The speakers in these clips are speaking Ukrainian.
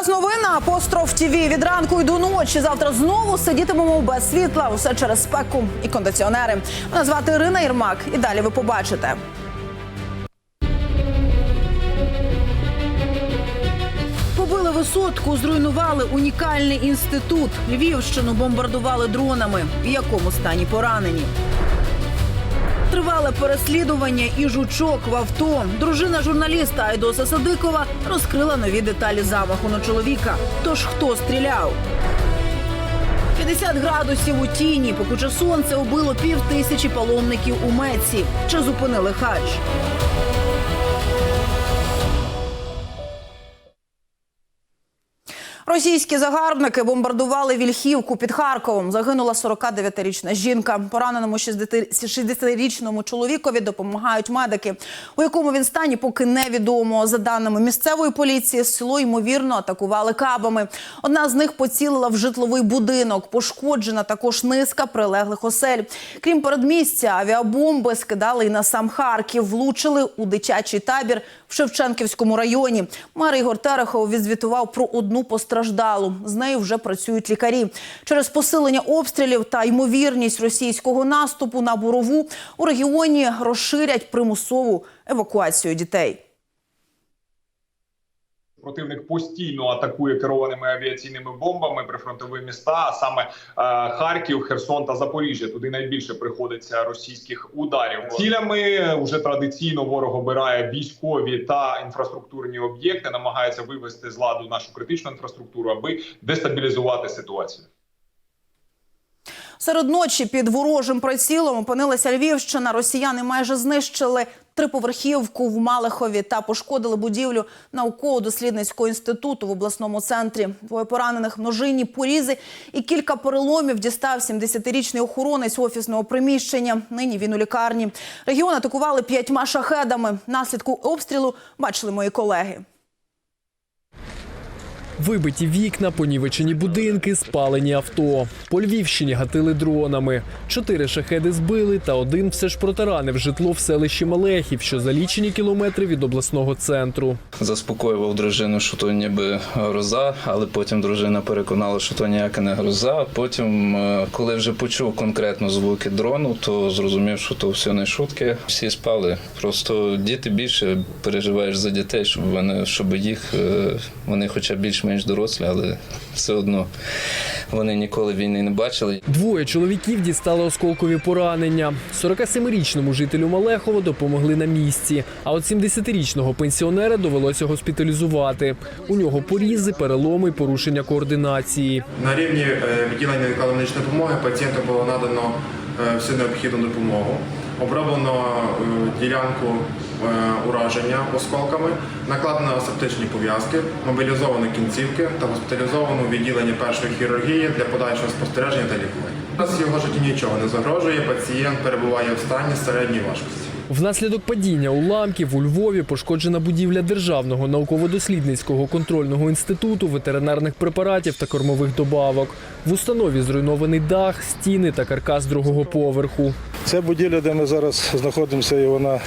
Час новин на апостроф ТІВІ. Від ранку й до ночі. Завтра знову сидітимемо без світла. Усе через спеку і кондиціонери. Мене звати Ірина Єрмак. І далі ви побачите. Побили висотку, зруйнували унікальний інститут. Львівщину бомбардували дронами. В якому стані поранені? Тривале переслідування і жучок в авто. Дружина журналіста Айдоса Садикова розкрила нові деталі замаху на чоловіка. Тож хто стріляв? 50 градусів у тіні, покуче сонце убило пів тисячі паломників у Меці. Чи зупинили хадж? Російські загарбники бомбардували Вільхівку під Харковом. Загинула 49-річна жінка. Пораненому 60-річному чоловікові допомагають медики. У якому він стані, поки невідомо. За даними місцевої поліції, село ймовірно атакували кабами. Одна з них поцілила в житловий будинок. Пошкоджена також низка прилеглих осель. Крім передмістя, авіабомби скидали і на сам Харків. Влучили у дитячий табір в Шевченківському районі. Мер Ігор Терехов відзвітував про одну постраждалу. З нею вже працюють лікарі. Через посилення обстрілів та ймовірність російського наступу на бурову у регіоні розширять примусову евакуацію дітей. Противник постійно атакує керованими авіаційними бомбами прифронтові міста, а саме е, Харків, Херсон та Запоріжжя. Туди найбільше приходиться російських ударів. Цілями вже традиційно ворог обирає військові та інфраструктурні об'єкти, намагається вивести з ладу нашу критичну інфраструктуру, аби дестабілізувати ситуацію. Серед ночі під ворожим прицілом опинилася Львівщина. Росіяни майже знищили триповерхівку в Малихові та пошкодили будівлю науково-дослідницького інституту в обласному центрі. Двоє поранених множинні порізи і кілька переломів дістав 70-річний охоронець офісного приміщення. Нині він у лікарні. Регіон атакували п'ятьма шахедами. Наслідку обстрілу бачили мої колеги. Вибиті вікна, понівечені будинки, спалені авто. По Львівщині гатили дронами. Чотири шахеди збили, та один все ж протаранив житло в селищі Малехів, що за лічені кілометри від обласного центру. Заспокоював дружину, що то ніби гроза, але потім дружина переконала, що то ніяка не гроза. Потім, е, коли вже почув конкретно звуки дрону, то зрозумів, що то все не шутки. Всі спали. Просто діти більше переживаєш за дітей, щоб вони щоб їх е, вони, хоча більш-менш дорослі, але все одно вони ніколи війни не бачили. Двоє чоловіків дістали осколкові поранення. 47-річному жителю Малехова допомогли на місці. А от 70-річного пенсіонера довелося госпіталізувати. У нього порізи, переломи, й порушення координації. На рівні е, відділення медичної допомоги пацієнту було надано е, всю необхідну допомогу. Оброблено е, ділянку е, ураження осколками, накладено асептичні пов'язки, мобілізовано кінцівки та госпіталізовано відділення першої хірургії для подальшого спостереження та лікування. Зараз його житті нічого не загрожує. Пацієнт перебуває в стані середньої важкості. Внаслідок падіння уламків у Львові пошкоджена будівля Державного науково-дослідницького контрольного інституту ветеринарних препаратів та кормових добавок. В установі зруйнований дах, стіни та каркас другого поверху. Це будівля, де ми зараз знаходимося, і вона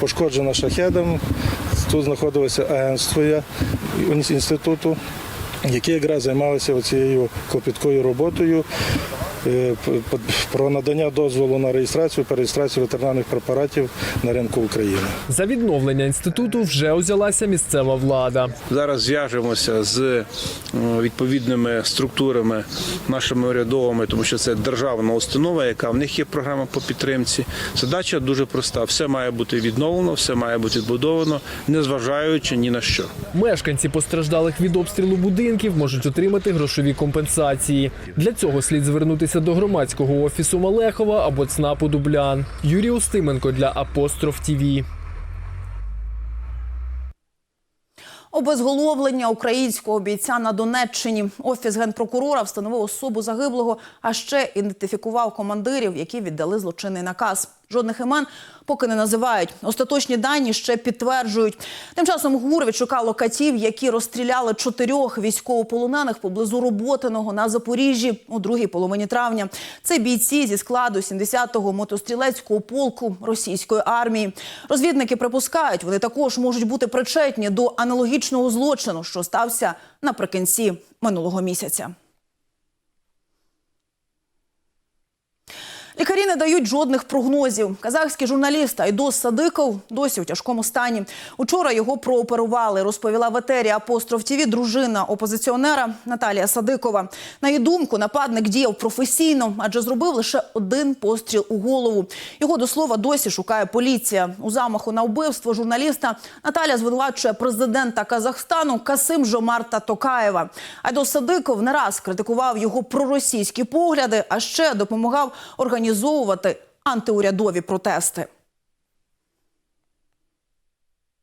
пошкоджена шахедом. Тут знаходилося агентство інституту, які якраз займалися цією клопіткою роботою про надання дозволу на реєстрацію та реєстрацію ветеринарних препаратів на ринку України. За відновлення інституту вже узялася місцева влада. Зараз зв'яжемося з е, відповідними структурами нашими урядовими, тому що це державна установа, яка в них є програма по підтримці. Задача дуже проста: все має бути відновлено, все має бути відбудовано, незважаючи ні на що. Мешканці постраждалих від обстрілу будинків можуть отримати грошові компенсації. Для цього слід звернутися до громадського офісу Малехова або ЦНАПу Дублян. Юрій Устименко для Апостроф ТІВІ. Обезголовлення українського бійця на Донеччині. Офіс генпрокурора встановив особу загиблого, а ще ідентифікував командирів, які віддали злочинний наказ. Жодних імен поки не називають. Остаточні дані ще підтверджують. Тим часом ГУР відшукало катів, які розстріляли чотирьох військовополонених поблизу Роботиного на Запоріжжі у другій половині травня. Це бійці зі складу 70-го мотострілецького полку російської армії. Розвідники припускають, вони також можуть бути причетні до аналогічного злочину, що стався наприкінці минулого місяця. Лікарі не дають жодних прогнозів. Казахський журналіст Айдос Садиков досі у тяжкому стані. Учора його прооперували, розповіла в етері Апостроф ТІВІ дружина опозиціонера Наталія Садикова. На її думку, нападник діяв професійно, адже зробив лише один постріл у голову. Його до слова досі шукає поліція. У замаху на вбивство журналіста Наталя звинувачує президента Казахстану Касим Жомарта Токаєва. Айдос Садиков не раз критикував його проросійські погляди, а ще допомагав організовувати антиурядові протести.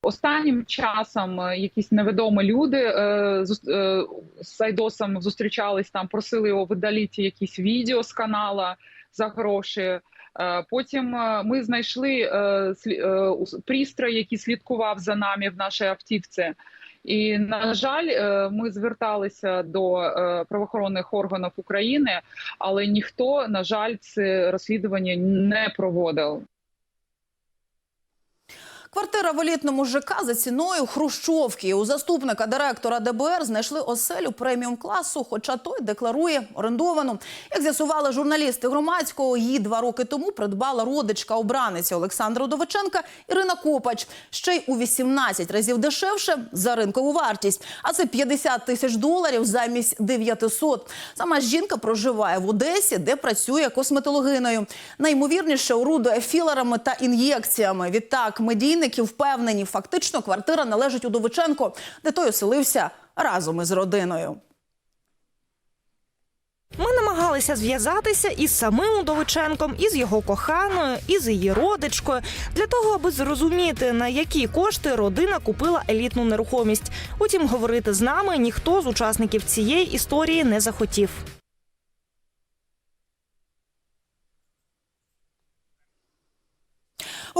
Останнім часом е, якісь невідомі люди е, е, з Сайдосом зустрічались там, просили його видалити якісь відео з канала за гроші. Потім ми знайшли пристрій, який слідкував за нами в нашій автівці. І на жаль, е, ми зверталися до е, правоохоронних органів України, але ніхто, на жаль, це розслідування не проводив. Квартира в елітному ЖК за ціною хрущовки. У заступника директора ДБР знайшли оселю преміум класу, хоча той декларує орендовану. Як з'ясували журналісти громадського, її два роки тому придбала родичка обраниця Олександра Удовиченка Ірина Копач. Ще й у 18 разів дешевше за ринкову вартість. А це 50 тисяч доларів замість 900. Сама жінка проживає в Одесі, де працює косметологиною. Найімовірніше орудує філерами та ін'єкціями. Відтак медійники впевнені, фактично квартира належить Удовиченко, де той оселився разом із родиною. Ми намагалися зв'язатися із самим Удовиченком, із його коханою, із її родичкою, для того, аби зрозуміти, на які кошти родина купила елітну нерухомість. Утім, говорити з нами ніхто з учасників цієї історії не захотів.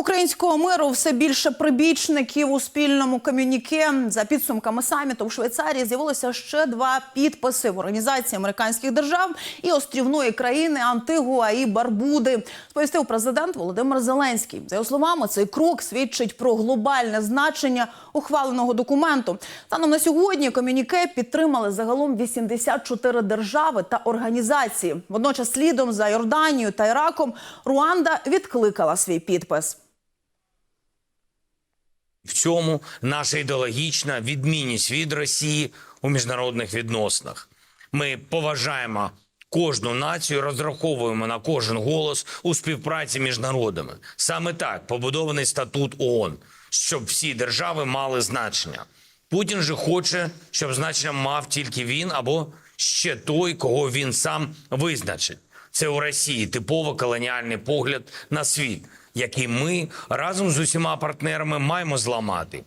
Українського миру все більше прибічників у спільному комюніке. За підсумками саміту в Швейцарії з'явилося ще два підписи в організації американських держав і острівної країни Антигуа і Барбуди. Сповістив президент Володимир Зеленський. За його словами, цей крок свідчить про глобальне значення ухваленого документу. Станом на сьогодні комюніке підтримали загалом 84 держави та організації. Водночас, слідом за Йорданією та Іраком, Руанда відкликала свій підпис. В цьому наша ідеологічна відмінність від Росії у міжнародних відносинах. Ми поважаємо кожну націю, розраховуємо на кожен голос у співпраці між народами. Саме так побудований статут ООН, щоб всі держави мали значення. Путін же хоче, щоб значення мав тільки він або ще той, кого він сам визначить. Це у Росії типово колоніальний погляд на світ, який ми разом з усіма партнерами маємо зламати.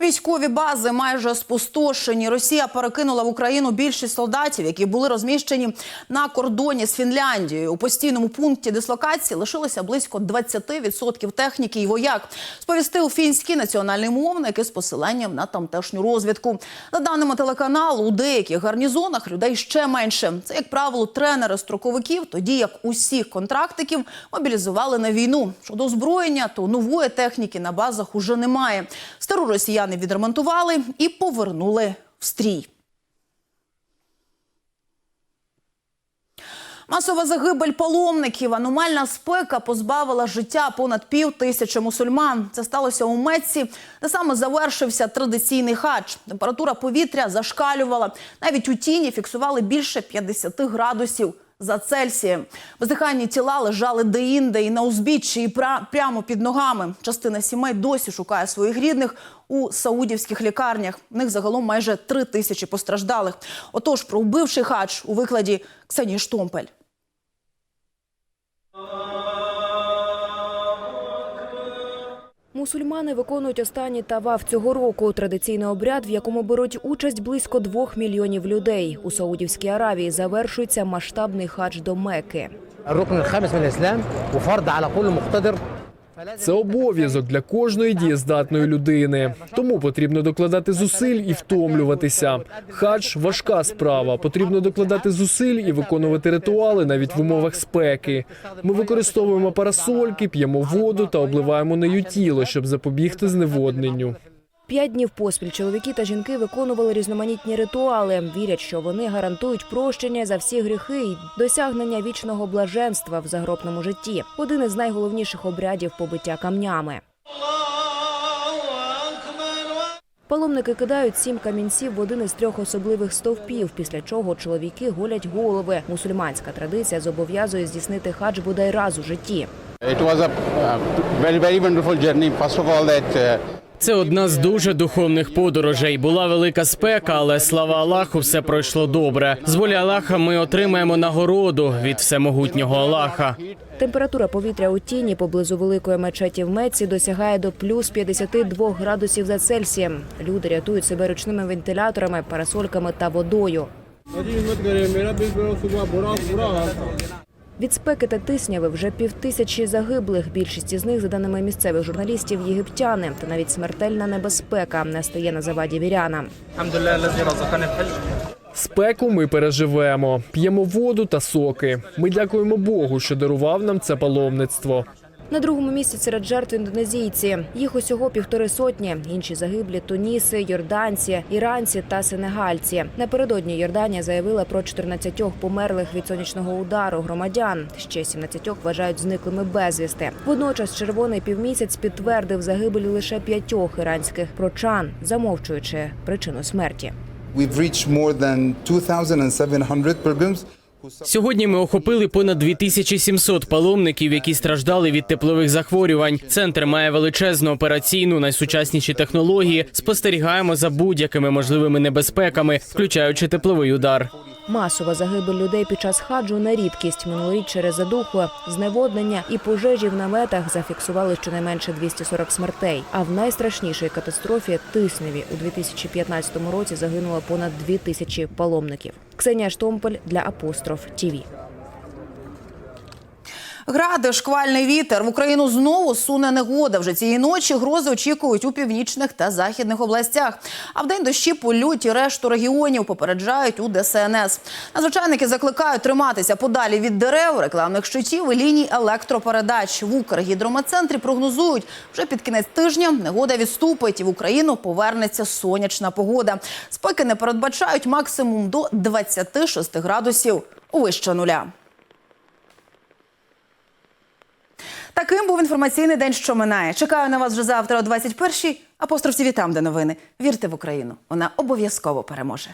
Військові бази майже спустошені. Росія перекинула в Україну більшість солдатів, які були розміщені на кордоні з Фінляндією. У постійному пункті дислокації лишилося близько 20% техніки і вояк. Сповістив фінський національний мовник із посиленням на тамтешню розвідку. За даними телеканалу, у деяких гарнізонах людей ще менше. Це, як правило, тренери строковиків, тоді як усіх контрактиків мобілізували на війну. Щодо озброєння, то нової техніки на базах уже немає. Стару росіяни відремонтували і повернули в стрій. Масова загибель паломників, аномальна спека позбавила життя понад пів тисячі мусульман. Це сталося у Мецці, де саме завершився традиційний хадж. Температура повітря зашкалювала. Навіть у тіні фіксували більше 50 градусів за Цельсієм. Бездиханні тіла лежали де-інде і на узбіччі, і пра- прямо під ногами. Частина сімей досі шукає своїх рідних у саудівських лікарнях. В них загалом майже три тисячі постраждалих. Отож, про вбивший хач у викладі Ксенії Штомпель. Мусульмани виконують останній таваф цього року. Традиційний обряд, в якому беруть участь близько двох мільйонів людей. У Саудівській Аравії завершується масштабний хадж до Мекки. Це обов'язок для кожної дієздатної людини. Тому потрібно докладати зусиль і втомлюватися. Хадж важка справа. Потрібно докладати зусиль і виконувати ритуали навіть в умовах спеки. Ми використовуємо парасольки, п'ємо воду та обливаємо нею тіло, щоб запобігти зневодненню. П'ять днів поспіль чоловіки та жінки виконували різноманітні ритуали. Вірять, що вони гарантують прощення за всі гріхи і досягнення вічного блаженства в загробному житті. Один із найголовніших обрядів побиття камнями. Паломники кидають сім камінців в один із трьох особливих стовпів, після чого чоловіки голять голови. Мусульманська традиція зобов'язує здійснити хадж бодай раз у житті. It was a uh, very, very wonderful journey. First of all, that uh, Це одна з дуже духовних подорожей. Була велика спека, але слава Аллаху, все пройшло добре. З волі Аллаха ми отримаємо нагороду від всемогутнього Аллаха. Температура повітря у тіні поблизу великої мечеті в Меці досягає до плюс 52 градусів за Цельсієм. Люди рятують себе ручними вентиляторами, парасольками та водою. Від спеки та тисняви вже півтисячі загиблих. Більшість із них, за даними місцевих журналістів, єгиптяни. Та навіть смертельна небезпека не стає на заваді вірянам. Спеку ми переживемо, п'ємо воду та соки. Ми дякуємо Богу, що дарував нам це паломництво. На другому місці серед жертв індонезійці. Їх усього півтори сотні. Інші загиблі туніси, йорданці, іранці та сенегальці. Напередодні Йорданія заявила про 14 померлих від сонячного удару громадян. Ще 17 вважають зниклими безвісти. Водночас червоний півмісяць підтвердив загибелі лише п'ятьох іранських прочан, замовчуючи причину смерті. We've reached more than 2,700 pilgrims. Сьогодні ми охопили понад 2700 паломників, які страждали від теплових захворювань. Центр має величезну операційну, найсучасніші технології. Спостерігаємо за будь-якими можливими небезпеками, включаючи тепловий удар. Масова загибель людей під час хаджу на рідкість. Минулоріч через задуху, зневоднення і пожежі в наметах зафіксували щонайменше 240 смертей. А в найстрашнішій катастрофі Тисневі у 2015 році загинуло понад 2 тисячі паломників. Ксенія Штомпель для Апостроф ТІВІ. Гради, шквальний вітер в Україну знову суне негода. Вже цієї ночі грози очікують у північних та західних областях. А вдень дощі полють і решту регіонів попереджають у ДСНС. Надзвичайники закликають триматися подалі від дерев, рекламних щитів і ліній електропередач. В Укргідрометцентрі прогнозують, вже під кінець тижня негода відступить і в Україну повернеться сонячна погода. Спеки не передбачають максимум до 26 градусів вище нуля. Таким був інформаційний день, що минає. Чекаю на вас вже завтра о 21-й. Апостроф ТІВІ там, де новини. Вірте в Україну. Вона обов'язково переможе.